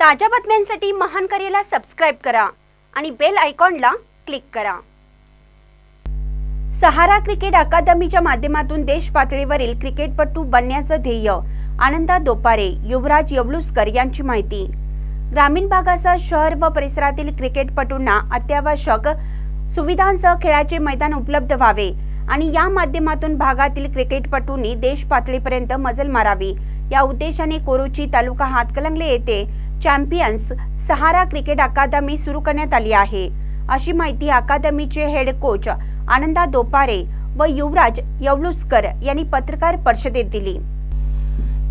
ताज्या बातम्यांसाठी महान करेला सबस्क्राईब करा आणि बेल आयकॉनला क्लिक करा. सहारा क्रिकेट अकादमीच्या माध्यमातून देश पातळीवरील क्रिकेटपटू बनण्याचं ध्येय आनंदा दोपारे युवराज येवलुसकर यांची माहिती. ग्रामीण भागासह शहर व परिसरातील क्रिकेटपटूंना अत्यावश्यक सुविधांसह खेळाचे मैदान उपलब्ध व्हावे आणि या माध्यमातून भागातील क्रिकेटपटूंनी देश पातळीपर्यंत मजल मारावी. या उद्देशाने कोरोची तालुका हातकलंगले येथे चॅम्पियन्स सहारा क्रिकेट अकादमी सुरू करण्यात आली आहे. अशी माहिती अकादमीचे हेड कोच आनंदा दोपारे व युवराज यवलुस्कर यांनी पत्रकार परिषदेत दिली.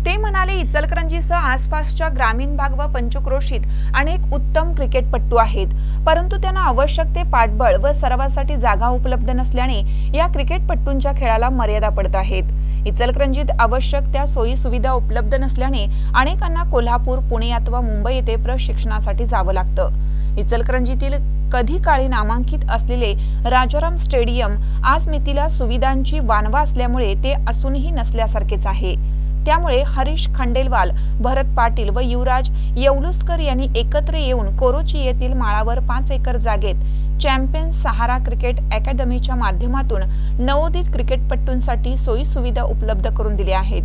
ते म्हणाले इचलकरंजीसह आसपासच्या ग्रामीण भाग व पंचक्रोशीत अनेक उत्तम क्रिकेटपटू आहेत. परंतु त्यांना आवश्यक ते पाठबळ व सरावासाठी जागा उपलब्ध नसल्याने या क्रिकेटपटूंच्या खेळाला मर्यादा पडत आहेत. इचलकरंजीत आवश्यक त्या सोयी सुविधा उपलब्ध नसल्याने अनेकांना कोल्हापूर पुणे अथवा मुंबई येथे प्रशिक्षणासाठी जावं लागतं. इचलकरंजीतील कधी काळी नामांकित असलेले राजाराम स्टेडियम आज मितीला सुविधांची वानवा असल्यामुळे ते असूनही नसल्यासारखेच आहे. त्यामुळे हरीश खंडेलवाल भरत पाटील व युवराज येवलुसकर यांनी एकत्र येऊन कोरोची येथील माळावर पाच एकर जागेत चॅम्पियन सहारा क्रिकेट अकॅडमीच्या माध्यमातून नवोदित क्रिकेटपटूंसाठी सोयी सुविधा उपलब्ध करून दिल्या आहेत.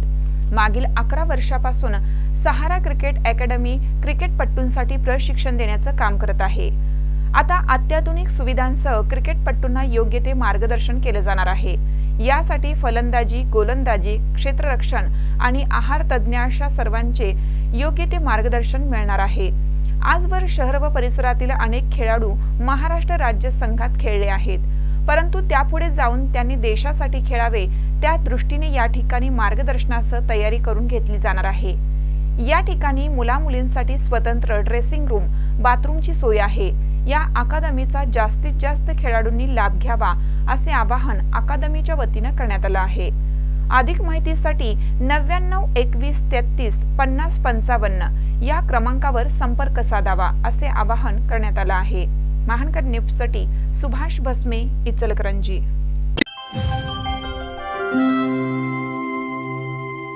मागील अकरा वर्षापासून सहारा क्रिकेट अकॅडमी क्रिकेटपटूंसाठी प्रशिक्षण देण्याचं काम करत आहे. आता अत्याधुनिक सुविधांसह क्रिकेटपटूंना योग्य ते मार्गदर्शन केलं जाणार आहे. यासाठी फलंदाजी गोलंदाजी क्षेत्ररक्षण आणि आहार तज्ज्ञ अशा सर्वांचे योग्य ते मार्गदर्शन मिळणार आहे. आजवर शहर व परिसरातील अनेक खेळाडू महाराष्ट्र राज्य संघात खेळले आहेत. परंतु त्यापुढे जाऊन त्यांनी देशासाठी खेळावे त्या दृष्टीने या ठिकाणी मार्गदर्शनासह तयारी करून घेतली जाणार आहे. या ठिकाणी मुला मुलींसाठी स्वतंत्र ड्रेसिंग रूम बाथरूमची सोय आहे. या अकादमीचा जास्तीत जास्त खेळाडूंनी लाभ घ्यावा असे आवाहन अकादमीच्या वतीनं करण्यात आलं आहे. अधिक माहितीसाठी नव्याण्णव एकवीस तेहतीस पन्नास पंचावन्न या क्रमांकावर संपर्क साधावा असे आवाहन करण्यात आलं आहे. महानकर न्यूजसाठी सुभाष भस्मे इचलकरंजी.